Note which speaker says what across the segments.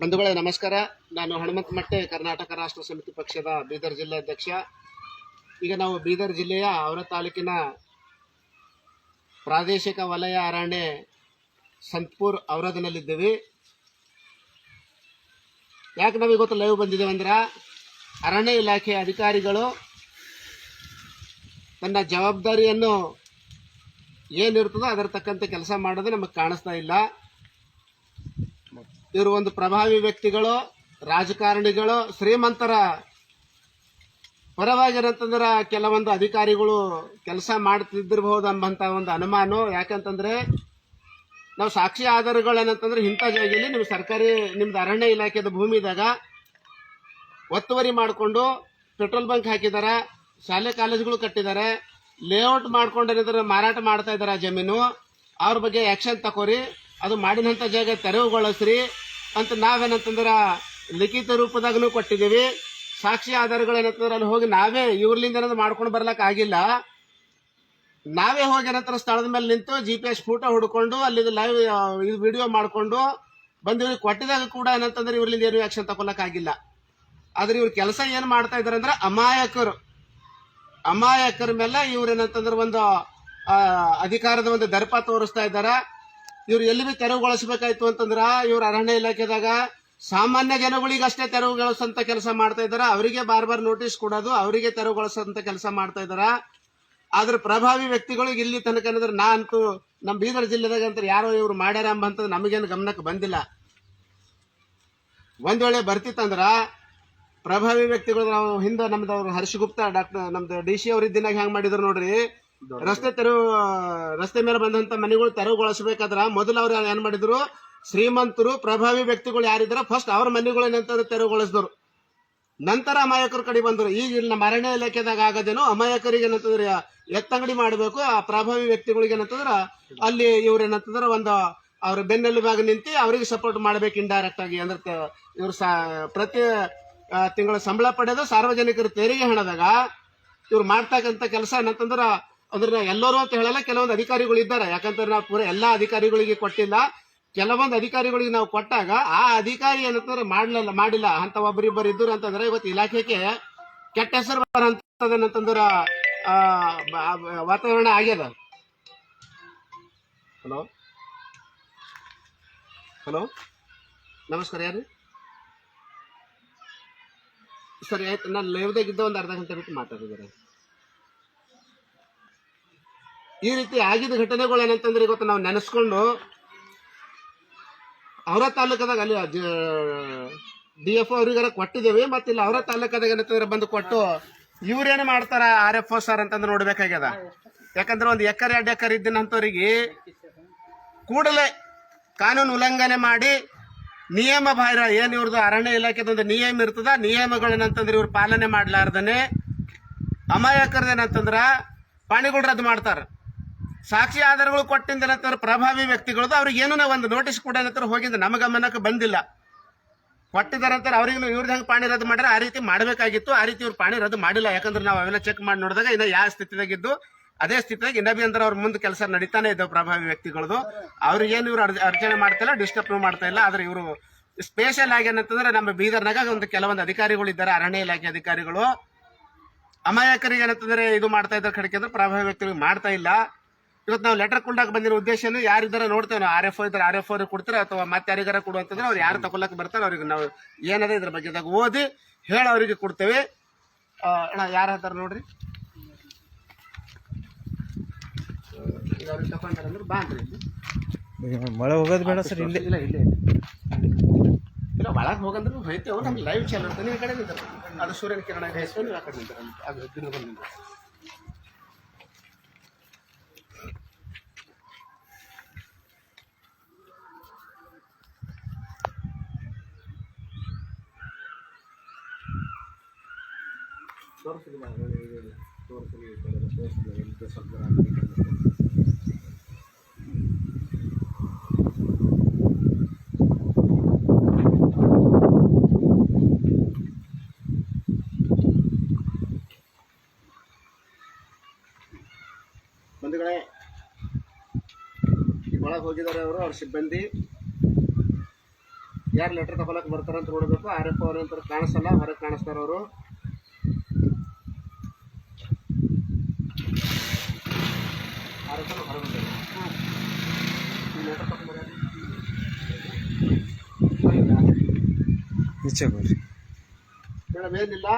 Speaker 1: ಬಂಧುಗಳೇ, ನಮಸ್ಕಾರ. ನಾನು ಹನುಮಂತ ಮಟ್ಟೆ, ಕರ್ನಾಟಕ ರಾಷ್ಟ್ರ ಸಮಿತಿ ಪಕ್ಷದ ಬೀದರ್ ಜಿಲ್ಲೆ ಅಧ್ಯಕ್ಷ. ಈಗ ನಾವು ಬೀದರ್ ಜಿಲ್ಲೆಯ ಅವರ ತಾಲೂಕಿನ ಪ್ರಾದೇಶಿಕ ವಲಯ ಅರಣ್ಯ ಸಂತಪುರ್ ಔರದನಲ್ಲಿದ್ದೀವಿ ಯಾಕೆ ನಾವು ಇವತ್ತು ಲೈವ್ ಬಂದಿದ್ದೇವೆ ಅಂದ್ರೆ, ಅರಣ್ಯ ಇಲಾಖೆ ಅಧಿಕಾರಿಗಳು ತನ್ನ ಜವಾಬ್ದಾರಿಯನ್ನು ಏನಿರ್ತದೋ ಅದರ ತಕ್ಕಂತೆ ಕೆಲಸ ಮಾಡೋದು ನಮಗೆ ಕಾಣಿಸ್ತಾ ಇಲ್ಲ. ಇವರು ಒಂದು ಪ್ರಭಾವಿ ವ್ಯಕ್ತಿಗಳು, ರಾಜಕಾರಣಿಗಳು, ಶ್ರೀಮಂತರ ಪರವಾಗಿರಂತಂದ್ರೆ ಕೆಲವೊಂದು ಅಧಿಕಾರಿಗಳು ಕೆಲಸ ಮಾಡ್ತಿದ್ದಿರಬಹುದು ಎಂಬಂತ ಒಂದು ಅನುಮಾನ. ಯಾಕಂತಂದ್ರೆ ನಾವು ಸಾಕ್ಷಿ ಆಧಾರಗಳೇನಂತಂದ್ರೆ ಇಂಥ ಜಾಗದಲ್ಲಿ ನಿಮ್ಮ ಸರ್ಕಾರಿ, ನಿಮ್ದು ಅರಣ್ಯ ಇಲಾಖೆದ ಭೂಮಿದಾಗ ಒತ್ತುವರಿ ಮಾಡಿಕೊಂಡು ಪೆಟ್ರೋಲ್ ಬಂಕ್ ಹಾಕಿದ್ದಾರೆ ಶಾಲೆ ಕಾಲೇಜುಗಳು ಕಟ್ಟಿದ್ದಾರೆ ಲೇಔಟ್ ಮಾಡ್ಕೊಂಡು ಮಾರಾಟ ಮಾಡ್ತಾ ಇದ್ದಾರೆ ಜಮೀನು, ಅವ್ರ ಬಗ್ಗೆ ಆ್ಯಕ್ಷನ್ ತಗೋರಿ ಅದು ಮಾಡಿದಂಥ ಜಾಗ ತೆರವುಗೊಳಿಸ್ರಿ ಅಂತ ನಾವೇನಂತಂದ್ರೆ ಲಿಖಿತ ರೂಪದಾಗನು ಕೊಟ್ಟಿದ್ದೀವಿ. ಸಾಕ್ಷಿ ಆಧಾರಗಳೇನಂತಂದ್ರೆ ಅಲ್ಲಿ ಹೋಗಿ ನಾವೇ ಇವ್ರಲಿಂದ ಏನಾದ್ರು ಮಾಡ್ಕೊಂಡು ಬರ್ಲಕ್ಕೆ ಆಗಿಲ್ಲ. ನಾವೇ ಹೋಗಿ ಏನಂತಾರೆ ಸ್ಥಳದ ಮೇಲೆ ನಿಂತು ಜಿ ಪಿ ಎಸ್ ಫೋಟೋ ಹುಡ್ಕೊಂಡು ಅಲ್ಲಿ ಲೈವ್ ಇದು ವಿಡಿಯೋ ಮಾಡಿಕೊಂಡು ಬಂದು ಇವ್ರಿಗೆ ಕೊಟ್ಟಿದಾಗ ಕೂಡ ಏನಂತಂದ್ರೆ ಇವ್ರಲಿಂದ ಏನು ಆಕ್ಷನ್ ತಗೊಳಕ್ ಆಗಿಲ್ಲ. ಆದ್ರೆ ಇವ್ರ ಕೆಲಸ ಏನು ಮಾಡ್ತಾ ಇದಾರೆ ಅಂದ್ರೆ ಅಮಾಯಕರು. ಅಮಾಯಕರ ಮೇಲೆ ಇವ್ರು ಏನಂತಂದ್ರೆ ಒಂದು ಅಧಿಕಾರದ ಒಂದು ದರ್ಪ ತೋರಿಸ್ತಾ ಇದ್ದಾರೆ ಇವ್ರು ಎಲ್ಲಿ ಬಿ ತೆರವುಗೊಳಿಸಬೇಕಾಯ್ತು ಅಂತಂದ್ರ ಇವ್ರ ಅರಣ್ಯ ಇಲಾಖೆದಾಗ ಸಾಮಾನ್ಯ ಜನಗಳಿಗೆ ಅಷ್ಟೇ ತೆರವುಗೊಳಿಸಂತ ಕೆಲಸ ಮಾಡ್ತಾ ಅವರಿಗೆ ಬಾರ್ ಬಾರ್ ನೋಟಿಸ್ ಕೊಡೋದು, ಅವರಿಗೆ ತೆರವುಗೊಳಿಸಂತ ಕೆಲಸ ಮಾಡ್ತಾ ಇದಾರ ಆದ್ರ ಪ್ರಭಾವಿ ವ್ಯಕ್ತಿಗಳಿಗೆ ಇಲ್ಲಿ ತನಕ ಅಂದ್ರೆ ನಾ ಅಂತೂ ನಮ್ಮ ಬೀದರ್ ಜಿಲ್ಲೆದಾಗ ಅಂತ ಯಾರೋ ಇವ್ರು ಮಾಡ್ಯಾರ ಎಂಬಂತದ್ದು ನಮಗೇನು ಗಮನಕ್ಕೆ ಬಂದಿಲ್ಲ. ಒಂದ್ ವೇಳೆ ಬರ್ತಿತ್ತಂದ್ರ ಪ್ರಭಾವಿ ವ್ಯಕ್ತಿಗಳು ನಾವು ಹಿಂದೆ ನಮ್ದು ಅವ್ರು ಹರ್ಷಗುಪ್ತ ಡಾಕ್ಟರ್ ನಮ್ದು ಡಿ ಸಿ ಅವ್ರ ಇದ್ದಿನಾಗ ಹೆಂಗ್ ಮಾಡಿದ್ರು ನೋಡ್ರಿ ರಸ್ತೆ ತೆರವು, ರಸ್ತೆ ಮೇಲೆ ಬಂದಂತ ಮನೆಗಳು ತೆರವುಗೊಳಿಸಬೇಕಾದ್ರ ಮೊದಲು ಅವ್ರು ಏನ್ ಮಾಡಿದ್ರು? ಶ್ರೀಮಂತರು, ಪ್ರಭಾವಿ ವ್ಯಕ್ತಿಗಳು ಯಾರಿದ್ರ ಫಸ್ಟ್ ಅವ್ರ ಮನೆಗಳು ಏನಂತಂದ್ರೆ ತೆರವುಗೊಳಿಸಿದ್ರು. ನಂತರ ಅಮಾಯಕರ ಕಡೆ ಬಂದರು. ಈಗ ಇಲ್ಲಿ ನಮ್ಮ ಅರಣ್ಯ ಇಲಾಖೆದಾಗ ಆಗದೇನೋ ಅಮಾಯಕರಿಗೆ ಏನಂತಂದ್ರೆ ಎತ್ತಂಗಡಿ ಮಾಡಬೇಕು, ಆ ಪ್ರಭಾವಿ ವ್ಯಕ್ತಿಗಳಿಗೆ ಏನಂತಂದ್ರ ಅಲ್ಲಿ ಇವ್ರು ಏನಂತಂದ್ರ ಒಂದು ಅವ್ರ ಬೆನ್ನೆಲುಬಾಗ ನಿಂತು ಅವ್ರಿಗೆ ಸಪೋರ್ಟ್ ಮಾಡ್ಬೇಕು ಇಂಡೈರೆಕ್ಟ್ ಆಗಿ. ಅಂದ್ರೆ ಇವ್ರು ಪ್ರತಿ ತಿಂಗಳ ಸಂಬಳ ಪಡೆದು ಸಾರ್ವಜನಿಕರ ತೆರಿಗೆ ಹಣದಾಗ ಇವ್ರು ಮಾಡ್ತಕ್ಕಂಥ ಕೆಲಸ ಏನಂತಂದ್ರ ಅದ್ರ ಎಲ್ಲರೂ ಅಂತ ಹೇಳಲ್ಲ, ಕೆಲವೊಂದು ಅಧಿಕಾರಿಗಳು ಇದ್ದಾರೆ. ಯಾಕಂತಂದ್ರೆ ನಾವು ಪೂರ ಎಲ್ಲಾ ಅಧಿಕಾರಿಗಳಿಗೆ ಕೊಟ್ಟಿಲ್ಲ. ಕೆಲವೊಂದು ಅಧಿಕಾರಿಗಳಿಗೆ ನಾವು ಕೊಟ್ಟಾಗ ಆ ಅಧಿಕಾರಿ ಏನಂತಂದ್ರೆ ಮಾಡ್ಲಿಲ್ಲ, ಮಾಡಿಲ್ಲ. ಅಂತ ಒಬ್ಬರಿಬ್ಬರು ಇದ್ರು ಅಂತಂದ್ರೆ ಇವತ್ತು ಇಲಾಖೆಗೆ ಕೆಟ್ಟ ಹೆಸರು ಬರಂತಂದ್ರ ವಾತಾವರಣ ಆಗ್ಯದ. ಹಲೋ? ಹಲೋ? ನಮಸ್ಕಾರ, ಯಾರು? ಸರಿ, ಆಯ್ತು. ನಾನು ಲೈವ್ದಾಗ ಇದ್ದ ಒಂದು ಅರ್ಧ ಗಂಟೆ ಬಿಟ್ಟು ಮಾತಾಡಿದ್ದಾರೆ ಈ ರೀತಿ ಆಗಿದ ಘಟನೆಗಳು ಏನಂತಂದ್ರೆ ಇವತ್ತು ನಾವು ನೆನೆಸ್ಕೊಂಡು ಅವರ ತಾಲೂಕದಾಗ ಅಲ್ಲಿ ಡಿ ಎಫ್ ಅವ್ರಿಗಾರ ಕೊಟ್ಟಿದ್ದೇವೆ ಮತ್ತೆ ಇಲ್ಲಿ ಅವರ ತಾಲೂಕದಾಗ ಏನಂತಂದ್ರೆ ಬಂದು ಕೊಟ್ಟು ಇವ್ರೇನು ಮಾಡ್ತಾರ ಆರ್ ಎಫ್ ಓ ಸರ್ ಅಂತಂದ್ರೆ ನೋಡ್ಬೇಕಾಗ್ಯದ. ಯಾಕಂದ್ರೆ ಒಂದು ಎಕರೆ, ಎರಡು ಎಕರೆ ಇದ್ದಿನಂಥವ್ರಿಗೆ ಕೂಡಲೇ ಕಾನೂನು ಉಲ್ಲಂಘನೆ ಮಾಡಿ ನಿಯಮ ಬಾಹಿರ, ಏನು ಇವ್ರದ್ದು ಅರಣ್ಯ ಇಲಾಖೆದೊಂದು ನಿಯಮ ಇರ್ತದ ನಿಯಮಗಳೇನಂತಂದ್ರೆ ಇವ್ರು ಪಾಲನೆ ಮಾಡ್ಲಾರ್ದನೆ ಅಮಾಯಕರದೇನಂತಂದ್ರ ಪಾಣಿಗಳು ರದ್ದು ಮಾಡ್ತಾರ. ಸಾಕ್ಷಿ ಆಧಾರಗಳು ಕೊಟ್ಟಿಂದ ಏನಂತಾರೆ ಪ್ರಭಾವಿ ವ್ಯಕ್ತಿಗಳದು ಅವ್ರಿಗೆ ಏನೋ ಒಂದು ನೋಟಿಸ್ ಕೂಡ ಏನಂತಾರೆ ಹೋಗಿದ್ದು ನಮ್ಮ ಗಮನಕ್ಕೆ ಬಂದಿಲ್ಲ. ಕೊಟ್ಟಿದ್ದಾರಂತಾರೆ ಅವ್ರಿಗೆ ಇವ್ರದ್ದು ಹೆಂಗೆ ಪಾಣಿ ರದ್ದು ಮಾಡ್ರೆ ಆ ರೀತಿ ಮಾಡಬೇಕಾಗಿತ್ತು. ಆ ರೀತಿ ಇವ್ರು ಪಾಣಿ ರದ್ದು ಮಾಡಿಲ್ಲ. ಯಾಕಂದ್ರೆ ನಾವು ಅವೆಲ್ಲ ಚೆಕ್ ಮಾಡಿ ನೋಡಿದಾಗ ಇನ್ನ ಯಾವ ಸ್ಥಿತಿದಾಗಿದ್ದು, ಅದೇ ಸ್ಥಿತಿಯಾಗಿ ಇನ್ನ ಬಿ ಅಂದ್ರೆ ಅವ್ರ ಮುಂದೆ ಕೆಲಸ ನಡೀತಾನೆ ಇದ್ದಾವೆ ಪ್ರಭಾವಿ ವ್ಯಕ್ತಿಗಳದು. ಅವ್ರಿಗೆ ಏನು ಇವ್ರು ಅರ್ಚನೆ ಮಾಡ್ತಾ ಇಲ್ಲ ಡಿಸ್ಟರ್ಬ್ ಮಾಡ್ತಾ ಇಲ್ಲ. ಆದ್ರೆ ಇವರು ಸ್ಪೆಷಲ್ ಆಗಿ ಏನಂತಂದ್ರೆ ನಮ್ಮ ಬೀದರ್ನಾಗ ಒಂದು ಕೆಲವೊಂದು ಅಧಿಕಾರಿಗಳು ಇದ್ದಾರೆ. ಅರಣ್ಯ ಇಲಾಖೆ ಅಧಿಕಾರಿಗಳು. ಅಮಾಯಕರಿಗೆ ಏನಂತಂದ್ರೆ ಇದು ಮಾಡ್ತಾ ಇದ್ದಾರೆ ಕಡೆಗೆ ಪ್ರಭಾವಿ ವ್ಯಕ್ತಿಗಳು ಮಾಡ್ತಾ ಇಲ್ಲ. ಇವತ್ತು ನಾವು ಲೆಟರ್ ಕೊಡಕ್ಕೆ ಬಂದಿರೋ ಉದ್ದೇಶನು ಯಾರಿದ್ದಾರೆ ನೋಡ್ತೇವೆ ನಾವು. ಆರ್ ಎಫ್ ಇದ್ದಾರೆ ಆರ್ ಎಫ್ ಅವ್ರಿಗೆ ಕೊಡ್ತಾರೆ ಅಥವಾ ಮತ್ತೆ ಯಾರಿಗಾರ ಕೊಡು ಅಂತಂದ್ರೆ ಅವ್ರು ಯಾರು ತಗೊಳಕ್ ಬರ್ತಾರೆ ಅವ್ರಿಗೆ ನಾವು ಏನದ ಇದ್ರ ಬಗ್ಗೆದಾಗ ಓದಿ ಹೇಳಿ ಅವರಿಗೆ ಕೊಡ್ತೇವೆ ಅಣ್ಣ ಯಾರು ಹತ್ತಾರ ನೋಡ್ರಿ? ಅವ್ರಿಗೆ ತಗೊಂಡ್ರೆ ಅಂದ್ರೆ ಬಾ
Speaker 2: ಮಳೆ ಹೋಗೋದು ಬೇಡ ಸರ್ ಇಲ್ಲ.
Speaker 1: ಇಲ್ಲ ಇಲ್ಲ. ಇಲ್ಲ ಒಳಗೆ ಹೋಗಂದ್ರೆ ಹೋಯ್ತೇವೆ ನಮ್ಗೆ ಲೈವ್ ಚಾನಲ್ ಈ ಕಡೆ ನಿಂತಾರೆ ಅದು ಸೂರ್ಯನ ಕಿರಣ ಹೆಸರು ನೀವು ಆ ಕಡೆ ನಿಂತಾರೆ ಅದು ದಿನ ಬಂದಿದ್ದಾರೆ ಸ್ವಲ್ಪ ಬಂಧುಗಳೇ ಒಳಗೆ ಹೋಗಿದ್ದಾರೆ ಅವರು, ಅವ್ರ ಸಿಬ್ಬಂದಿ. ಯಾರು ಲೆಟರ್ ತಗೊಳಕ್ ಬರ್ತಾರಂತ ನೋಡಬೇಕು. ಆರ್ ಎಫ್ ಅವ್ರ ಅಂತ ಕಾಣಿಸಲ್ಲ, ಹೊರಗೆ ಕಾಣಿಸ್ತಾರ ಅವರು
Speaker 2: ಬರ್ರಿ.
Speaker 1: ಮೇಡಮ್, ಏನಿಲ್ಲ.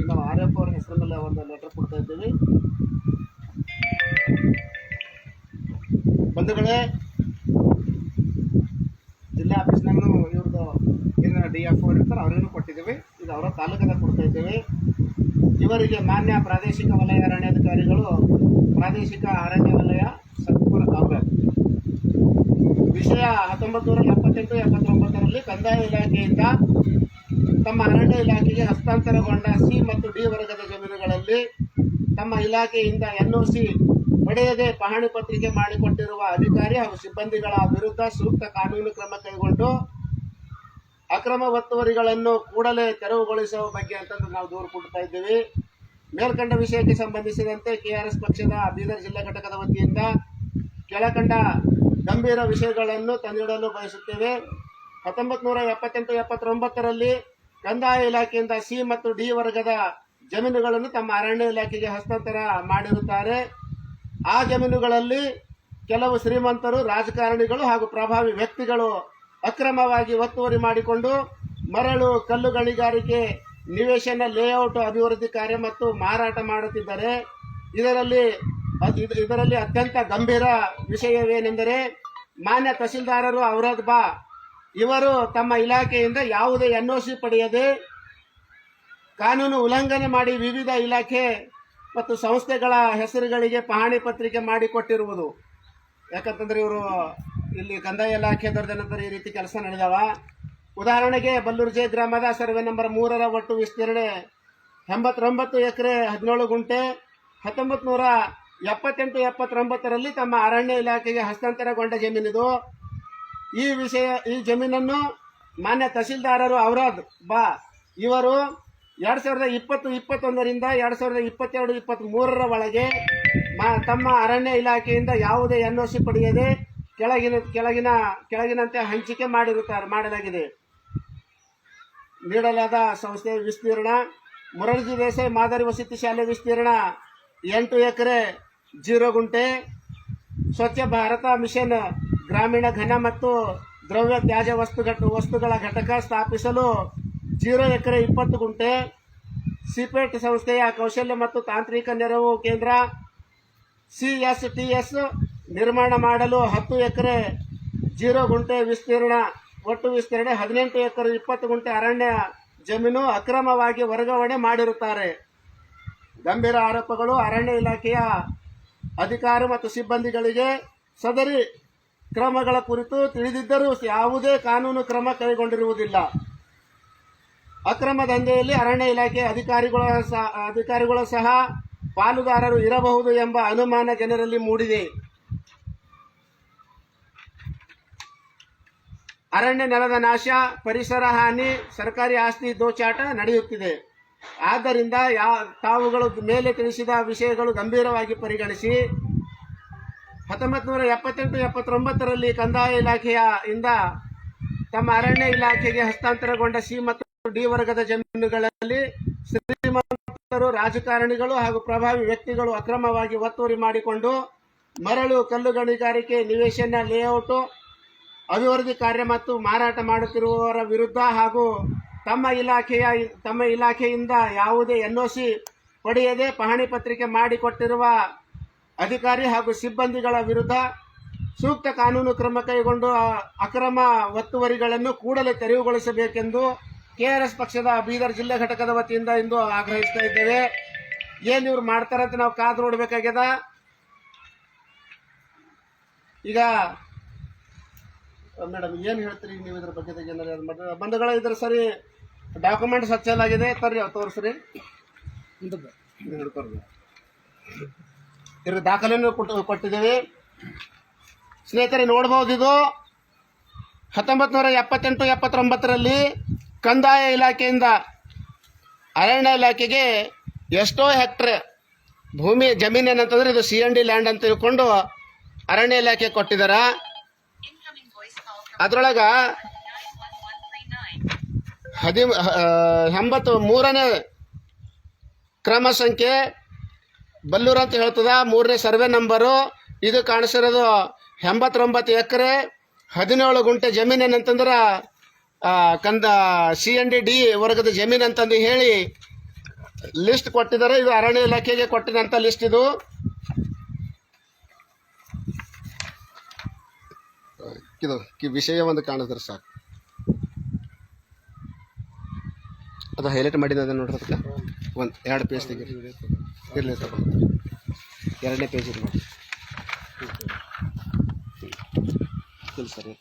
Speaker 1: ಈಗ ನಾವು ಎಫ್ ಅವ್ರ ಹೆಸರಿನಲ್ಲೇ ಒಂದು ಲೆಟರ್ ಕೊಡ್ತಾ ಇದ್ದೀವಿ. ಬಂಧುಗಳೇ, ಜಿಲ್ಲಾ ಆಫೀಸ್ನಾಗೂ ಇವ್ರದ್ದು ಏನೇನು ಡಿ ಎಫ್ ಇರ್ತಾರೆ, ಅವ್ರಿಗೂ ಕೊಟ್ಟಿದ್ದೀವಿ. ಇದು ಅವರ ತಾಲೂಕದಾಗ ಕೊಡ್ತಾ ಇದ್ದೀವಿ. ಇವರಿಗೆ ಮಾನ್ಯ ಪ್ರಾದೇಶಿಕ ವಲಯ ಅರಣ್ಯಾಧಿಕಾರಿಗಳು ಪ್ರಾದೇಶಿಕ ಅರಣ್ಯ ವಲಯ ಸತ್ಪುರ ಕಾಂಗ್ರೆಸ್ ವಿಷಯ ಹತ್ತೊಂಬತ್ತು ನೂರ ಎಪ್ಪತ್ತೆಂಟು, ಎಪ್ಪತ್ತೊಂಬತ್ತರಲ್ಲಿ ಕಂದಾಯ ಇಲಾಖೆಯಿಂದ ತಮ್ಮ ಅರಣ್ಯ ಇಲಾಖೆಗೆ ಹಸ್ತಾಂತರಗೊಂಡ ಸಿ ಮತ್ತು ಡಿ ವರ್ಗದ ಜಮೀನುಗಳಲ್ಲಿ ತಮ್ಮ ಇಲಾಖೆಯಿಂದ ಎನ್ಒಸಿ ಪಡೆಯದೆ ಪಹಣಿ ಪತ್ರಿಕೆ ಮಾಡಿಕೊಟ್ಟಿರುವ ಅಧಿಕಾರಿ ಹಾಗೂ ಸಿಬ್ಬಂದಿಗಳ ವಿರುದ್ಧ ಸೂಕ್ತ ಕಾನೂನು ಕ್ರಮ ಕೈಗೊಂಡು ಅಕ್ರಮ ಒತ್ತುವರಿಗಳನ್ನು ಕೂಡಲೇ ತೆರವುಗೊಳಿಸುವ ಬಗ್ಗೆ ಅಂತಂದು ನಾವು ದೂರು ಕೊಡ್ತಾ ಇದ್ದೀವಿ. ಮೇಲ್ಕಂಡ ವಿಷಯಕ್ಕೆ ಸಂಬಂಧಿಸಿದಂತೆ ಕೆಆರ್ಎಸ್ ಪಕ್ಷದ ಬೀದರ್ ಜಿಲ್ಲಾ ಘಟಕದ ವತಿಯಿಂದ ಕೆಳಕಂಡ ಗಂಭೀರ ವಿಷಯಗಳನ್ನು ತಂದಿಡಲು ಬಯಸುತ್ತೇವೆ. ಹತ್ತೊಂಬತ್ತು ನೂರ ಎಪ್ಪತ್ತೆಂಟು, ಎಪ್ಪತ್ತೊಂಬತ್ತರಲ್ಲಿ ಕಂದಾಯ ಇಲಾಖೆಯಿಂದ ಸಿ ಮತ್ತು ಡಿ ವರ್ಗದ ಜಮೀನುಗಳನ್ನು ತಮ್ಮ ಅರಣ್ಯ ಇಲಾಖೆಗೆ ಹಸ್ತಾಂತರ ಮಾಡಿರುತ್ತಾರೆ. ಆ ಜಮೀನುಗಳಲ್ಲಿ ಕೆಲವು ಶ್ರೀಮಂತರು, ರಾಜಕಾರಣಿಗಳು ಹಾಗೂ ಪ್ರಭಾವಿ ವ್ಯಕ್ತಿಗಳು ಅಕ್ರಮವಾಗಿ ಒತ್ತುವರಿ ಮಾಡಿಕೊಂಡು ಮರಳು, ಕಲ್ಲು ಗಣಿಗಾರಿಕೆ ನಿವೇಶನ ಲೇಔಟ್ ಅಭಿವೃದ್ಧಿ ಕಾರ್ಯ ಮತ್ತು ಮಾರಾಟ ಮಾಡುತ್ತಿದ್ದಾರೆ ಇದರಲ್ಲಿ ಇದರಲ್ಲಿ ಅತ್ಯಂತ ಗಂಭೀರ ವಿಷಯವೇನೆಂದರೆ ಮಾನ್ಯ ತಹಸೀಲ್ದಾರರು ಔರದ್ ಬಾ, ಇವರು ತಮ್ಮ ಇಲಾಖೆಯಿಂದ ಯಾವುದೇ ಎನ್ಒಸಿ ಪಡೆಯದೆ ಕಾನೂನು ಉಲ್ಲಂಘನೆ ಮಾಡಿ ವಿವಿಧ ಇಲಾಖೆ ಮತ್ತು ಸಂಸ್ಥೆಗಳ ಹೆಸರುಗಳಿಗೆ ಪಹಣಿ ಪತ್ರಿಕೆ ಮಾಡಿಕೊಟ್ಟಿರುವುದು. ಯಾಕಂತಂದ್ರೆ ಇವರು ಇಲ್ಲಿ ಕಂದಾಯ ಇಲಾಖೆ ದೊರೆದ ನಂತರ ಈ ರೀತಿ ಕೆಲಸ ನಡೆದವ. ಉದಾಹರಣೆಗೆ ಬಲ್ಲೂರ್ಜೆ ಗ್ರಾಮದ ಸರ್ವೆ ನಂಬರ್ ಮೂರರ ಒಟ್ಟು ವಿಸ್ತೀರ್ಣೆ ಎಂಬತ್ತೊಂಬತ್ತು ಎಕರೆ ಹದಿನೇಳು ಗುಂಟೆ ಹತ್ತೊಂಬತ್ತು ನೂರ ಎಪ್ಪತ್ತೆಂಟು ಎಪ್ಪತ್ತೊಂಬತ್ತರಲ್ಲಿ ತಮ್ಮ ಅರಣ್ಯ ಇಲಾಖೆಗೆ ಹಸ್ತಾಂತರಗೊಂಡ ಜಮೀನಿದು. ಈ ವಿಷಯ, ಈ ಜಮೀನನ್ನು ಮಾನ್ಯ ತಹಸೀಲ್ದಾರರು ಔರಾದ್ ಬಾ, ಇವರು ಎರಡ್ ಸಾವಿರದ ಇಪ್ಪತ್ತು, ಇಪ್ಪತ್ತೊಂದರಿಂದ ಎರಡ್ ಸಾವಿರದ ಇಪ್ಪತ್ತೆರಡು ಇಪ್ಪತ್ತ್ ಮೂರರ ಒಳಗೆ ತಮ್ಮ ಅರಣ್ಯ ಇಲಾಖೆಯಿಂದ ಯಾವುದೇ ಎನ್ಒಸಿ ಪಡೆಯದೆ ಕೆಳಗಿನ ಕೆಳಗಿನ, ಕೆಳಗಿನಂತೆ ಹಂಚಿಕೆ ಮಾಡಿರುತ್ತಾರೆ, ಮಾಡಲಾಗಿದೆ. ನೀಡಲಾದ ಸಂಸ್ಥೆಯ ವಿಸ್ತೀರ್ಣ ಮುರಳಜಿ ದೇಸಾಯಿ ಮಾದರಿ ವಸತಿ ಶಾಲೆ ವಿಸ್ತೀರ್ಣ, ಎಂಟು ಎಕರೆ ಜೀರೋ ಗುಂಟೆ, ಸ್ವಚ್ಛ ಭಾರತ ಮಿಷನ್ ಗ್ರಾಮೀಣ ಘನ ಮತ್ತು ದ್ರವ್ಯ ತ್ಯಾಜ್ಯ ವಸ್ತು ವಸ್ತುಗಳ ಘಟಕ ಸ್ಥಾಪಿಸಲು ಜೀರೋ ಎಕರೆ ಇಪ್ಪತ್ತು ಗುಂಟೆ, ಸಿಪೆಟ್ ಸಂಸ್ಥೆಯ ಕೌಶಲ್ಯ ಮತ್ತು ತಾಂತ್ರಿಕ ನೆರವು ಕೇಂದ್ರ, ಸಿ ಎಸ್ ಟಿ ಎಸ್ ನಿರ್ಮಾಣ ಮಾಡಲು ಹತ್ತು ಎಕರೆ ಜೀರೋ ಗುಂಟೆ ವಿಸ್ತೀರ್ಣ. ಒಟ್ಟು ವಿಸ್ತರಣೆ ಹದಿನೆಂಟು ಎಕರೆ, ಇಪ್ಪತ್ತು ಗುಂಟೆ ಅರಣ್ಯ ಜಮೀನು ಅಕ್ರಮವಾಗಿ ವರ್ಗಾವಣೆ ಮಾಡಿರುತ್ತಾರೆ. ಗಂಭೀರ ಆರೋಪಗಳು ಅರಣ್ಯ ಇಲಾಖೆಯ ಅಧಿಕಾರಿ ಮತ್ತು ಸಿಬ್ಬಂದಿಗಳಿಗೆ ಸದರಿ ಕ್ರಮಗಳ ಕುರಿತು ತಿಳಿದಿದ್ದರೂ ಯಾವುದೇ ಕಾನೂನು ಕ್ರಮ ಕೈಗೊಂಡಿರುವುದಿಲ್ಲ. ಅಕ್ರಮ ದಂಧೆಯಲ್ಲಿ ಅರಣ್ಯ ಇಲಾಖೆ ಅಧಿಕಾರಿಗಳ ಸಹ ಅಧಿಕಾರಿಗಳು ಸಹ ಪಾಲುದಾರರು ಇರಬಹುದು ಎಂಬ ಅನುಮಾನ ಜನರಲ್ಲಿ ಮೂಡಿದೆ. ಅರಣ್ಯ ನೆಲದ ನಾಶ, ಪರಿಸರ ಹಾನಿ, ಸರ್ಕಾರಿ ಆಸ್ತಿ ದೋಚಾಟ ನಡೆಯುತ್ತಿದೆ. ಆದ್ದರಿಂದ ಯಾ, ತಾವುಗಳು ಮೇಲೆ ತಿಳಿಸಿದ ವಿಷಯಗಳು ಗಂಭೀರವಾಗಿ ಪರಿಗಣಿಸಿ ಹತ್ತೊಂಬತ್ತು ನೂರ ಎಪ್ಪತ್ತೆಂಟು, ಎಪ್ಪತ್ತೊಂಬತ್ತರಲ್ಲಿ ಕಂದಾಯ ಇಲಾಖೆಯ ಇಂದ ತಮ್ಮ ಅರಣ್ಯ ಇಲಾಖೆಗೆ ಹಸ್ತಾಂತರಗೊಂಡ ಸಿ ಮತ್ತು ಡಿ ವರ್ಗದ ಜಮೀನುಗಳಲ್ಲಿ ಶ್ರೀಮಂತರು, ರಾಜಕಾರಣಿಗಳು ಹಾಗೂ ಪ್ರಭಾವಿ ವ್ಯಕ್ತಿಗಳು ಅಕ್ರಮವಾಗಿ ಒತ್ತುವರಿ ಮಾಡಿಕೊಂಡು ಮರಳು, ಕಲ್ಲು ಗಣಿಗಾರಿಕೆ, ನಿವೇಶನ, ಲೇಔಟು ಅಭಿವೃದ್ಧಿ ಕಾರ್ಯ ಮತ್ತು ಮಾರಾಟ ಮಾಡುತ್ತಿರುವವರ ವಿರುದ್ಧ ಹಾಗೂ ತಮ್ಮ ಇಲಾಖೆಯ, ತಮ್ಮ ಇಲಾಖೆಯಿಂದ ಯಾವುದೇ ಎನ್ಒಸಿ ಪಡೆಯದೆ ಪಹಣಿ ಪತ್ರಿಕೆ ಮಾಡಿಕೊಟ್ಟಿರುವ ಅಧಿಕಾರಿ ಹಾಗೂ ಸಿಬ್ಬಂದಿಗಳ ವಿರುದ್ಧ ಸೂಕ್ತ ಕಾನೂನು ಕ್ರಮ ಕೈಗೊಂಡು ಅಕ್ರಮ ಒತ್ತುವರಿಗಳನ್ನು ಕೂಡಲೇ ತೆರವುಗೊಳಿಸಬೇಕೆಂದು ಕೆಆರ್ಎಸ್ ಪಕ್ಷದ ಬೀದರ್ ಜಿಲ್ಲಾ ಘಟಕದ ವತಿಯಿಂದ ಇಂದು ಆಗ್ರಹಿಸ್ತಾ ಇದ್ದೇವೆ. ಏನು ಇವ್ರು ಮಾಡ್ತಾರಂತ ನಾವು ಕಾದು ನೋಡಬೇಕಾಗ್ಯದ? ಈಗ ಮೇಡಮ್, ಏನು ಹೇಳ್ತೀರಿ ನೀವು ಇದ್ರ ಬಗ್ಗೆ ಬಂಧುಗಳ ಇದ್ರ ಸರಿ ಡಾಕ್ಯುಮೆಂಟ್ ಸಚ್ಚಲಾಗಿದೆ ತರ್ರಿ ತೋರಿಸ್ರಿ. ಇದು ಹಿಡ್ಕೊರಿ. ಇದ್ರ ದಾಖಲೆಯನ್ನು ಕೊಟ್ಟು ಕೊಟ್ಟಿದ್ದೇವೆ. ಸ್ನೇಹಿತರೆ, ನೋಡ್ಬೋದು ಇದು. ಹತ್ತೊಂಬತ್ತು ನೂರ ಎಪ್ಪತ್ತೆಂಟು, ಎಪ್ಪತ್ತೊಂಬತ್ತರಲ್ಲಿ ಕಂದಾಯ ಇಲಾಖೆಯಿಂದ ಅರಣ್ಯ ಇಲಾಖೆಗೆ ಎಷ್ಟೋ ಹೆಕ್ಟ್ರ್ ಭೂಮಿ, ಜಮೀನು ಏನಂತಂದ್ರೆ ಇದು ಸಿ ಎನ್ ಡಿ ಲ್ಯಾಂಡ್ ಅಂತ ತಿಳ್ಕೊಂಡು ಅರಣ್ಯ ಇಲಾಖೆ ಕೊಟ್ಟಿದಾರ. ಅದ್ರೊಳಗ ಹದಿ ಎಂಬತ್ತು ಮೂರನೇ ಕ್ರಮ ಸಂಖ್ಯೆ ಬಲ್ಲೂರು ಅಂತ ಹೇಳ್ತದ. ಮೂರನೇ ಸರ್ವೆ ನಂಬರು. ಇದು ಕಾಣಿಸಿರೋದು ಎಂಬತ್ತೊಂಬತ್ತು ಎಕರೆ ಹದಿನೇಳು ಗುಂಟೆ ಜಮೀನು ಏನಂತಂದ್ರೆ ಕಂದ ಸಿ ಎನ್ ಡಿ ಡಿ ವರ್ಗದ ಜಮೀನು ಅಂತಂದು ಹೇಳಿ ಲಿಸ್ಟ್ ಕೊಟ್ಟಿದ್ದಾರೆ. ಇದು ಅರಣ್ಯ ಇಲಾಖೆಗೆ ಕೊಟ್ಟಿದಂಥ ಲಿಸ್ಟ್ ಇದು. ಇದು ವಿಷಯ ಒಂದು ಕಾಣಿದ್ರೆ ಸಾಕು. ಅದು ಹೈಲೈಟ್ ಮಾಡಿದ ನೋಡ್ರಿ ಅದಕ್ಕೆ ಒಂದು ಎರಡು ಪೇಜ್ ತೆಗೀರಿ. ಇರಲಿ ತಗೊಂಡು ಎರಡನೇ ಪೇಜ್ ಇದು ನೋಡಿ ಇಲ್ಲ ಸರಿ.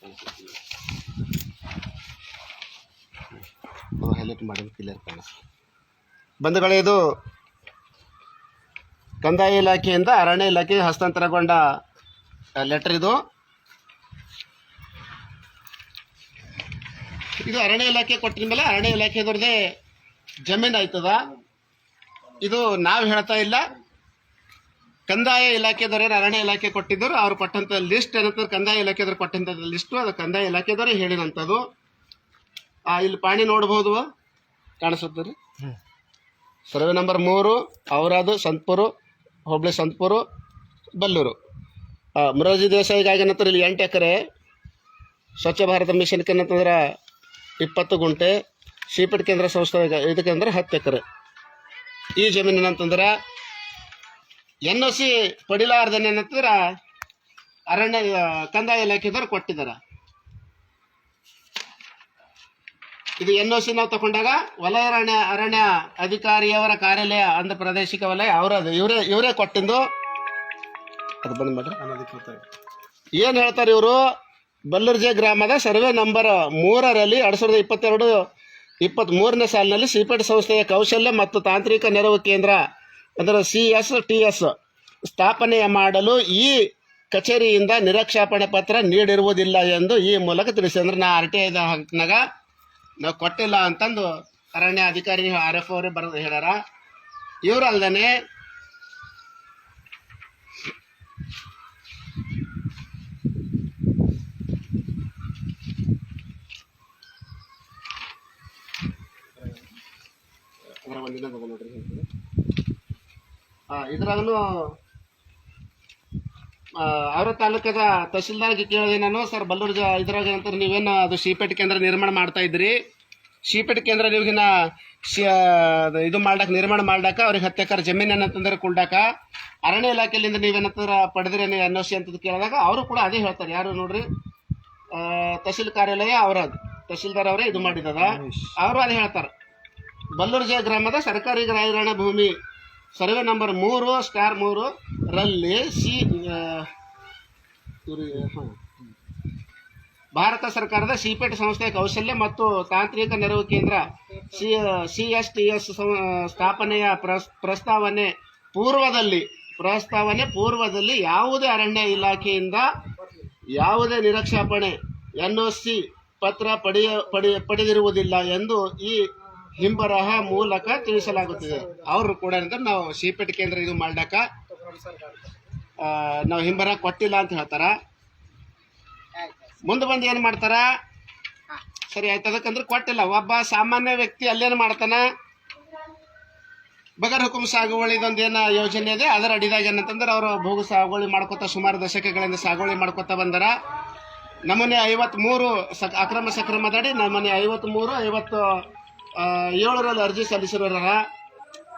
Speaker 1: ಹೈಲೈಟ್ ಮಾಡಿ ಕ್ಲಿಯರ್ ಕಾಣಿಸ್ತು. ಬಂಧುಗಳೇ, ಇದು ಕಂದಾಯ ಇಲಾಖೆಯಿಂದ ಅರಣ್ಯ ಇಲಾಖೆ ಹಸ್ತಾಂತರಗೊಂಡ ಲೆಟರ್ ಇದು. ಇದು ಅರಣ್ಯ ಇಲಾಖೆ ಕೊಟ್ಟಿದ ಮೇಲೆ ಅರಣ್ಯ ಇಲಾಖೆದವ್ರದೇ ಜಮೀನು ಆಯ್ತದ. ಇದು ನಾವು ಹೇಳ್ತಾ ಇಲ್ಲ. ಕಂದಾಯ ಇಲಾಖೆದವ್ರೇನು ಅರಣ್ಯ ಇಲಾಖೆ ಕೊಟ್ಟಿದ್ದರು ಅವ್ರು ಕೊಟ್ಟಂಥ ಲಿಸ್ಟ್ ಏನಂತಂದ್ರೆ ಕಂದಾಯ ಇಲಾಖೆದವ್ರು ಕೊಟ್ಟಂತ ಲಿಸ್ಟು ಅದು. ಕಂದಾಯ ಇಲಾಖೆದವರೇ ಹೇಳಿದಂಥದ್ದು ಆ, ಇಲ್ಲಿ ಪಾಣಿ ನೋಡ್ಬೋದು ಕಾಣಿಸುತ್ತೆ ರೀ. ಸರ್ವೆ ನಂಬರ್ ಮೂರು ಅವರದು ಸಂತಪುರು ಹೋಬಳಿ ಸಂತಪುರು ಬಲ್ಲೂರು. ಮೊರಾರ್ಜಿ ದೇಸಾಯಿಗಾಗಿ ಏನಂತಾರೆ ಇಲ್ಲಿ ಎಂಟು ಎಕರೆ ಸ್ವಚ್ಛ ಭಾರತ ಮಿಷನ್ಗೆ ಏನಂತಂದ್ರೆ ಇಪ್ಪತ್ತು ಗುಂಟೆ ಶೀಪಟ್ ಕೇಂದ್ರ ಸಂಸ್ಥೆ ಇದಕ್ಕೆ ಅಂದ್ರೆ ಹತ್ತು ಎಕರೆ. ಈ ಜಮೀನು ಏನಂತಂದ್ರೆ ಎನ್ ಒ ಸಿ ಪಡಿಲಾರ್ದನ್ ಏನಂತಂದ್ರೆ ಅರಣ್ಯ, ಕಂದಾಯ ಇಲಾಖೆದವ್ರು ಕೊಟ್ಟಿದ್ದಾರೆ. ಇದು ಎನ್ ಒ ಸಿ ನಾವು ತಗೊಂಡಾಗ ವಲಯ ಅರಣ್ಯ ಅರಣ್ಯ ಅಧಿಕಾರಿಯವರ ಕಾರ್ಯಾಲಯ, ಆಂಧ್ರ ಪ್ರಾದೇಶಿಕ ವಲಯ, ಅವರ ಇವರೇ ಇವರೇ ಕೊಟ್ಟಿದ್ದು. ಅದು ಬಂದ್ಬಿಟ್ರೆ ಮಾಡ್ರಿ ಏನು ಹೇಳ್ತಾರೆ ಇವರು? ಬಲ್ಲರ್ಜೆ ಗ್ರಾಮದ ಸರ್ವೆ ನಂಬರ್ ಮೂರರಲ್ಲಿ ಎರಡು ಸಾವಿರದ ಇಪ್ಪತ್ತೆರಡು ಇಪ್ಪತ್ತ್ ಮೂರನೇ ಸಾಲಿನಲ್ಲಿ ಸಿಪೆಟ್ ಸಂಸ್ಥೆಯ ಕೌಶಲ್ಯ ಮತ್ತು ತಾಂತ್ರಿಕ ನೆರವು ಕೇಂದ್ರ, ಅಂದರೆ ಸಿ ಎಸ್ ಟಿ ಎಸ್ ಸ್ಥಾಪನೆ ಮಾಡಲು ಈ ಕಚೇರಿಯಿಂದ ನಿರಕ್ಷೇಪಣೆ ಪತ್ರ ನೀಡಿರುವುದಿಲ್ಲ ಎಂದು ಈ ಮೂಲಕ ತಿಳಿಸಿ ಅಂದ್ರೆ ನಾ ಆರ್ ಟಿ ಐದ ಹಕ್ನಾಗ ನಾವು ಕೊಟ್ಟಿಲ್ಲ ಅಂತಂದು ಅರಣ್ಯ ಅಧಿಕಾರಿ ಆರ್ ಎಫ್ ಅವರೇ ಬರೆದು ಹೇಳ್ಯಾರ ಇವರು ಅದರ ನೋಡ್ರಿ ಹೇಳ್ತೀನಿ. ಅವರ ತಾಲೂಕದ ತಹಶೀಲ್ದಾರ್ಗೆ ಕೇಳಿದೆ ನಾನು ಸರ್ ಬಲ್ಲೂರ್ ಜ ಇದ್ರಾಗ ಅಂತ ನೀವೇನು ಅದು ಶೀಪೇಟ್ ಕೇಂದ್ರ ನಿರ್ಮಾಣ ಮಾಡ್ತಾ ಇದ್ರಿ ಶೀಪೇಟ್ ಕೇಂದ್ರ ನೀವಿನ ಶಿ ಇದು ಮಾಡ್ಲಾಕ ನಿರ್ಮಾಣ ಮಾಡ್ಲಾಕ ಅವ್ರಿಗೆ ಹತ್ತು ಎಕರೆ ಜಮೀನು ಏನಂತಂದ್ರೆ ಕುಳ್ದಾಕ ಅರಣ್ಯ ಇಲಾಖೆಯಿಂದ ನೀವೇನಂತಂದ್ರೆ ಪಡೆದ್ರಿ ಸಿ ಅಂತ ಕೇಳಿದಾಗ ಅವರು ಕೂಡ ಅದೇ ಹೇಳ್ತಾರೆ. ಯಾರು ನೋಡ್ರಿ? ತಹಶೀಲ್ ತಹಸೀಲ್ ಕಾರ್ಯಾಲಯ ಅವರದು ತಹಶೀಲ್ದಾರ್ ಅವರೇ ಇದು ಮಾಡಿದದ. ಅವರು ಅದೇ ಹೇಳ್ತಾರೆ. ಬಲ್ಲೂರ್ಜೆ ಗ್ರಾಮದ ಸರ್ಕಾರಿ ಗ್ರಾಯಣ ಭೂಮಿ. ಸರ್ವೆ ನಂಬರ್ ಮೂರು, ಸ್ಟಾರ್ ಮೂರು ರಲ್ಲಿ ಸಿ ಭಾರತ ಸರ್ಕಾರದ ಸಿಪೆಟ್ ಸಂಸ್ಥೆ ಕೌಶಲ್ಯ ಮತ್ತು ತಾಂತ್ರಿಕ ನೆರವು ಕೇಂದ್ರ. C C S T S ಸ್ಥಾಪನೆಯ ಪ್ರಸ್- ಪ್ರಸ್ತಾವನೆ ಪೂರ್ವದಲ್ಲಿ ಪ್ರಸ್ತಾವನೆ ಪೂರ್ವದಲ್ಲಿ ಯಾವುದೇ ಅರಣ್ಯ ಇಲಾಖೆಯಿಂದ ಯಾವುದೇ ನಿರಕ್ಷಾಪಣೆ, ಎನ್ ಸಿ ಪತ್ರ ಪಡೆಯ ಪಡೆದಿರುವುದಿಲ್ಲ ಎಂದು ಈ ಹಿಂಬರಹ ಮೂಲಕ ತಿಳಿಸಲಾಗುತ್ತದೆ. ಅವರು ಕೂಡ ನಾವು ಸಿಪೆಟ್ ಕೇಂದ್ರ ಇದು ಮಾಡಕ ನಾವು ಹಿಂಬರಹ ಕೊಟ್ಟಿಲ್ಲ ಅಂತ ಹೇಳ್ತಾರ. ಮುಂದೆ ಬಂದು ಏನು ಮಾಡ್ತಾರ? ಸರಿ ಆಯ್ತು, ಅದಕ್ಕಂದ್ರೆ ಕೊಟ್ಟಿಲ್ಲ. ಒಬ್ಬ ಸಾಮಾನ್ಯ ವ್ಯಕ್ತಿ ಅಲ್ಲೇನು ಮಾಡ್ತಾನ? ಬಗರ್ ಹುಕುಂ ಸಾಗುವಳಿ ಇದೊಂದು ಏನು ಯೋಜನೆ ಇದೆ? ಅದರ ಅಡಿದಾಗ ಏನಂತಂದ್ರೆ ಅವರು ಭೂಗು ಸಾಗುವಳಿ ಮಾಡ್ಕೊತ ಸುಮಾರು ದಶಕಗಳಿಂದ ಸಾಗುವಳಿ ಮಾಡ್ಕೊತ ಬಂದಾರ. ನಮೂನೆ ಐವತ್ಮೂರು ಸಕ್, ಅಕ್ರಮ ಸಕ್ರಮದಡಿ ನಮೂನೆ ಐವತ್ಮೂರು, ಐವತ್ತು ಏಳರಲ್ಲಿ ಅರ್ಜಿ ಸಲ್ಲಿಸಿರೋರ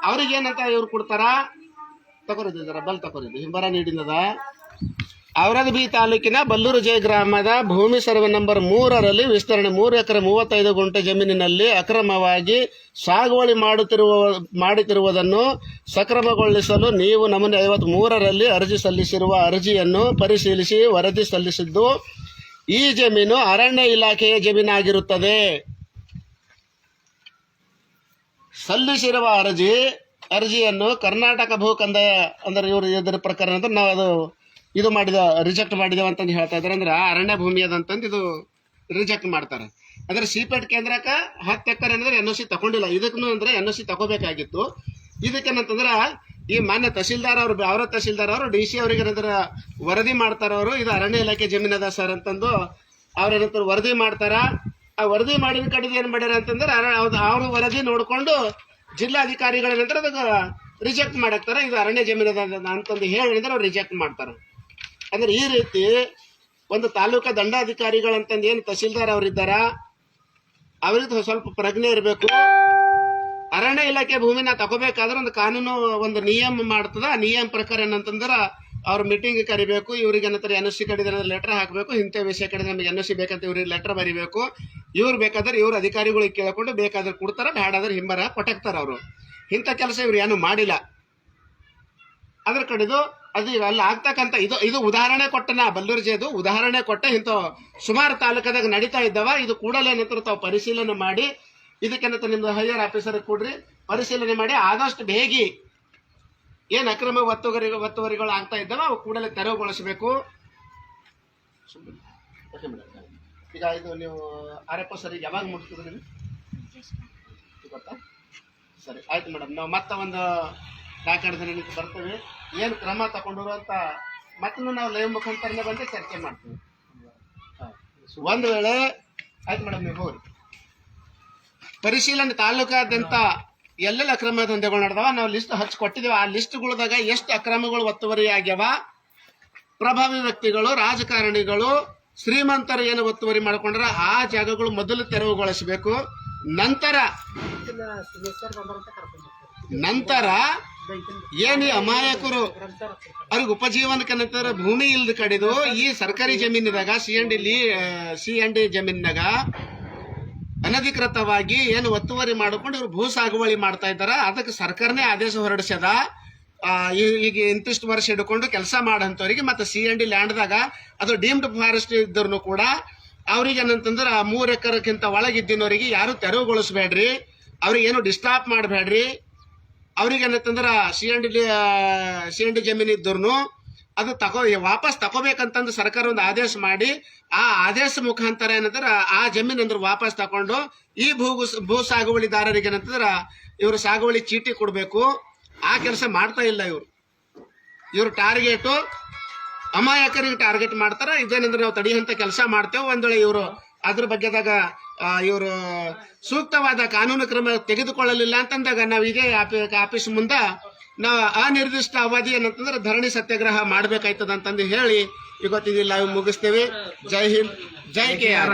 Speaker 1: ಅವ್ರಿಗೆ ಏನಂತ ಇವ್ರು ಕೊಡ್ತಾರ? ತಗೋರಿದ್ದಾರ ಬಲ್ ತಗೋರಿದ್ದು ಹಿಂಬರ ನೀಡಿನದ. ಅವರದ ಬಿ ತಾಲೂಕಿನ ಬಲ್ಲೂರು ಜಯ ಗ್ರಾಮದ ಭೂಮಿ ಸರ್ವೆ ನಂಬರ್ ಮೂರರಲ್ಲಿ, ವಿಸ್ತರಣೆ ಮೂರು ಎಕರೆ ಮೂವತ್ತೈದು ಗುಂಟೆ ಜಮೀನಿನಲ್ಲಿ ಅಕ್ರಮವಾಗಿ ಸಾಗುವಳಿ ಮಾಡುತ್ತಿರುವ ಮಾಡುತ್ತಿರುವುದನ್ನು ಸಕ್ರಮಗೊಳಿಸಲು ನೀವು ನಮೂನೆ ಐವತ್ತ್ ಮೂರರಲ್ಲಿ ಅರ್ಜಿ ಸಲ್ಲಿಸಿರುವ ಅರ್ಜಿಯನ್ನು ಪರಿಶೀಲಿಸಿ ವರದಿ ಸಲ್ಲಿಸಿದ್ದು, ಈ ಜಮೀನು ಅರಣ್ಯ ಇಲಾಖೆಯ ಜಮೀನಾಗಿರುತ್ತದೆ. ಸಲ್ಲಿಸಿರುವ ಅರ್ಜಿ, ಅರ್ಜಿಯನ್ನು ಕರ್ನಾಟಕ ಭೂ ಕಂದಾಯ ಅಂದ್ರೆ ಇವರು ಇದರ ಪ್ರಕಾರ ಅಂದ್ರೆ ನಾವು ಅದು ಇದು ಮಾಡಿದ ರಿಜೆಕ್ಟ್ ಮಾಡಿದೇವೆ ಅಂತಂದು ಹೇಳ್ತಾ ಇದ್ದಾರೆ ಅಂದ್ರೆ ಅರಣ್ಯ ಭೂಮಿ ಅದಂತಂದು ಇದು ರಿಜೆಕ್ಟ್ ಮಾಡ್ತಾರೆ. ಅಂದ್ರೆ ಸಿಪೆಟ್ ಕೇಂದ್ರಕ್ಕೆ ಹತ್ತು ಎಕರೆ ಅಂದ್ರೆ ಎನ್ ಒ ಸಿ ತಗೊಂಡಿಲ್ಲ. ಇದಕ್ಕೂ ಅಂದ್ರೆ ಎನ್ ಒ ಸಿ ತಗೋಬೇಕಾಗಿತ್ತು. ಇದಕ್ಕೇನಂತಂದ್ರೆ ಈ ಮಾನ್ಯ ತಹಸೀಲ್ದಾರ್ ಅವರು, ಅವರ ತಹಸೀಲ್ದಾರ್ ಅವರು, ಡಿ ಸಿ ಅವ್ರಿಗೆ ವರದಿ ಮಾಡ್ತಾರ ಅವರು ಇದು ಅರಣ್ಯ ಇಲಾಖೆ ಜಮೀನದ ಸರ್ ಅಂತಂದು ಅವ್ರ ಏನಂತಾರೆ ವರದಿ ಮಾಡ್ತಾರ. ಆ ವರದಿ ಮಾಡಿದ ಕಡೆಗೆ ಏನ್ ಮಾಡ್ಯಾರ ಅಂತಂದ್ರೆ ಅವರು ವರದಿ ನೋಡ್ಕೊಂಡು ಜಿಲ್ಲಾಧಿಕಾರಿಗಳ ನಂತರ ಅದಕ್ಕೆ ರಿಜೆಕ್ಟ್ ಮಾಡಾಕ್ತಾರ. ಇದು ಅರಣ್ಯ ಜಮೀನದ ಅಂತಂದು ಅಂತಂದು ಹೇಳಿದ್ರೆ ಅವ್ರು ರಿಜೆಕ್ಟ್ ಮಾಡ್ತಾರ. ಅಂದ್ರೆ ಈ ರೀತಿ ಒಂದು ತಾಲೂಕಾ ದಂಡಾಧಿಕಾರಿಗಳಂತಂದು ಏನು ತಹಸೀಲ್ದಾರ್ ಅವರಿದ್ದಾರ, ಅವ್ರಿಗೆ ಸ್ವಲ್ಪ ಪ್ರಜ್ಞೆ ಇರಬೇಕು. ಅರಣ್ಯ ಇಲಾಖೆ ಭೂಮಿನ ತಗೋಬೇಕಾದ್ರೆ ಒಂದು ಕಾನೂನು ಒಂದು ನಿಯಮ ಮಾಡ್ತದ. ಆ ನಿಯಮ ಪ್ರಕಾರ ಏನಂತಂದ್ರೆ ಅವ್ರ ಮೀಟಿಂಗ್ ಕರಿಬೇಕು, ಇವ್ರಿಗೆ ಏನಂತಾರೆ ಎನ್ ಎಸ್ ಸಿ ಕಡೆ ಲೆಟರ್ ಹಾಕಬೇಕು, ಇಂಥ ವಿಷಯ ಕಡೆ ನಮಗೆ ಎನ್ ಎಸ್ ಸಿ ಬೇಕಂತ ಇವ್ರಿಗೆ ಲೆಟರ್ ಬರಿಬೇಕು. ಇವ್ರು ಬೇಕಾದ್ರೆ ಇವ್ರ ಅಧಿಕಾರಿಗಳಿಗೆ ಕೇಳ್ಕೊಂಡು ಬೇಕಾದ್ರೆ ಕೊಡ್ತಾರೆ ಬೇಡಾದ್ರೆ ಹಿಂಬರ ಕೊಟ್ಟಾಕ್ತಾರ ಅವರು. ಇಂಥ ಕೆಲಸ ಇವ್ರು ಏನು ಮಾಡಿಲ್ಲ. ಅದ್ರ ಕಡೆದು ಅದು ಇವೆಲ್ಲ ಆಗ್ತಕ್ಕಂಥ ಇದು ಇದು ಉದಾಹರಣೆ ಕೊಟ್ಟನ ಬಲ್ಲೂರ್ಜೆದು ಉದಾಹರಣೆ ಕೊಟ್ಟ ಇಂಥ ಸುಮಾರು ತಾಲೂಕದಾಗ ನಡೀತಾ ಇದ್ದವ, ಇದು ಕೂಡಲೇ ನಂತರ ತಾವು ಪರಿಶೀಲನೆ ಮಾಡಿ, ಇದಕ್ಕೆ ನಿಮ್ದು ಹೈಯರ್ ಆಫೀಸರ್ ಕೊಡ್ರಿ, ಪರಿಶೀಲನೆ ಮಾಡಿ, ಆದಷ್ಟು ಬೇಗಿ ಏನ್ ಅಕ್ರಮ ಒತ್ತುವರಿ ಒತ್ತುವರಿಗಳು ಆಗ್ತಾ ಇದ್ದಾವ, ಅವು ಕೂಡಲೇ ತೆರವುಗೊಳಿಸಬೇಕು. Okay madam. ಈಗ ಇದು ನೀವು ಆರ್ ಸರಿ ಯಾವಾಗ ಮುಟ್ತಿದ್ರಿ ನೀವು? ಗೊತ್ತಾ? ಸರಿ, ಆಯ್ತು ಮೇಡಮ್ ನಾವು ಮತ್ತೆ ಒಂದು ನಾಲ್ಕೈದು ದಿನ ಬರ್ತೇವೆ. ಏನು ಕ್ರಮ ತಗೊಂಡ್ರು ಅಂತ ಮತ್ತೂ ನಾವು ಲೈವ್ ಮುಖಾಂತರನೇ ಬಂದು ಚರ್ಚೆ ಮಾಡ್ತೀವಿ. ಒಂದು ವೇಳೆ ಆಯ್ತು ಮೇಡಮ್ ನೀವು ಹೋಗ್ರಿ. ಪರಿಶೀಲನೆ ತಾಲೂಕಾದ್ಯಂತ ಎಲ್ಲೆಲ್ಲ ಅಕ್ರಮ ದಂಧೆಗಳು ನಡೆದವ? ನಾವು ಲಿಸ್ಟ್ ಹಚ್ಚಿ ಕೊಟ್ಟಿದ್ದೇವೆ. ಆ ಲಿಸ್ಟ್ಗಳದಾಗ ಎಷ್ಟು ಅಕ್ರಮಗಳು ಒತ್ತುವರಿ ಆಗ್ಯಾವ? ಪ್ರಭಾವಿ ವ್ಯಕ್ತಿಗಳು, ರಾಜಕಾರಣಿಗಳು, ಶ್ರೀಮಂತರು ಏನು ಒತ್ತುವರಿ ಮಾಡಿಕೊಂಡ್ರೆ ಆ ಜಾಗಗಳು ಮೊದಲು ತೆರವುಗೊಳಿಸಬೇಕು. ನಂತರ ನಂತರ ಏನು ಅಮಾಯಕರು? ಅವ್ರಿಗೆ ಉಪಜೀವನಕ್ಕೆ ನಂತರ ಭೂಮಿ ಇಲ್ದ ಕಡಿದು ಈ ಸರ್ಕಾರಿ ಜಮೀನಿದಾಗ C N D C N D ಜಮೀನಿನಾಗ ಅನಧಿಕೃತವಾಗಿ ಏನು ಒತ್ತುವರಿ ಮಾಡಿಕೊಂಡು ಇವ್ರು ಭೂ ಸಾಗುವಳಿ ಮಾಡ್ತಾ ಇದ್ದಾರ? ಅದಕ್ಕೆ ಸರ್ಕಾರನೇ ಆದೇಶ ಹೊರಡಿಸ್ಯದ. ಈಗ ಇಂತಿಷ್ಟು ವರ್ಷ ಹಿಡ್ಕೊಂಡು ಕೆಲಸ ಮಾಡಂತವ್ರಿಗೆ ಮತ್ತೆ ಸಿ ಎನ್ ಡಿ ಲ್ಯಾಂಡ್ದಾಗ ಅದು ಡೀಮ್ಡ್ ಫಾರೆಸ್ಟ್ ಇದ್ದವ್ರು ಕೂಡ ಅವ್ರಿಗೆ ಏನಂತಂದ್ರೆ ಆ ಮೂರು ಎಕರೆಕ್ಕಿಂತ ಒಳಗಿದ್ದಿನವರಿಗೆ ಯಾರು ತೆರವುಗೊಳಿಸ್ಬೇಡ್ರಿ, ಅವ್ರಿಗೆ ಏನು ಡಿಸ್ಟರ್ಬ್ ಮಾಡಬೇಡ್ರಿ. ಅವ್ರಿಗೆ ಏನಂತಂದ್ರೆ C N D C N D ಜಮೀನು ಇದ್ದವ್ರು ಅದು ತಗೋ ವಾಪಸ್ ತಗೋಬೇಕಂತಂದು ಸರ್ಕಾರ ಒಂದು ಆದೇಶ ಮಾಡಿ, ಆ ಆದೇಶ ಮುಖಾಂತರ ಏನಂದ್ರೆ, ಆ ಜಮೀನು ಅಂದ್ರೆ ವಾಪಸ್ ತಗೊಂಡು, ಈ ಭೂ ಭೂ ಸಾಗುವಳಿದಾರರಿಗೆ ಏನಂತಂದ್ರೆ, ಇವರು ಸಾಗುವಳಿ ಚೀಟಿ ಕೊಡಬೇಕು. ಆ ಕೆಲಸ ಮಾಡ್ತಾ ಇಲ್ಲ ಇವರು. ಇವ್ರ ಟಾರ್ಗೆಟು, ಅಮಾಯಕರಿಗೆ ಟಾರ್ಗೆಟ್ ಮಾಡ್ತಾರೆ. ಇದೇನಂದ್ರೆ ನಾವು ತಡಿಯಂತ ಕೆಲಸ ಮಾಡ್ತೇವೆ. ಒಂದ್ ವೇಳೆ ಇವರು ಅದ್ರ ಬಗ್ಗೆದಾಗ ಇವರು ಸೂಕ್ತವಾದ ಕಾನೂನು ಕ್ರಮ ತೆಗೆದುಕೊಳ್ಳಲಿಲ್ಲ ಅಂತಂದಾಗ ನಾವು ಇದೇ ಆಫಿ- ಆಫೀಸ್ ಮುಂದ ನಾವು ನಿರ್ದಿಷ್ಟ ಅವಧಿ ಏನಂತಂದ್ರೆ ಧರಣಿ ಸತ್ಯಾಗ್ರಹ ಮಾಡ್ಬೇಕಾಯ್ತದ ಅಂತಂದು ಹೇಳಿ ಇವತ್ತಿನ ಲೈವ್ ಮುಗಿಸ್ತೇವೆ. ಜೈ ಹಿಂದ್. ಜೈ ಕೆ ಆರ್.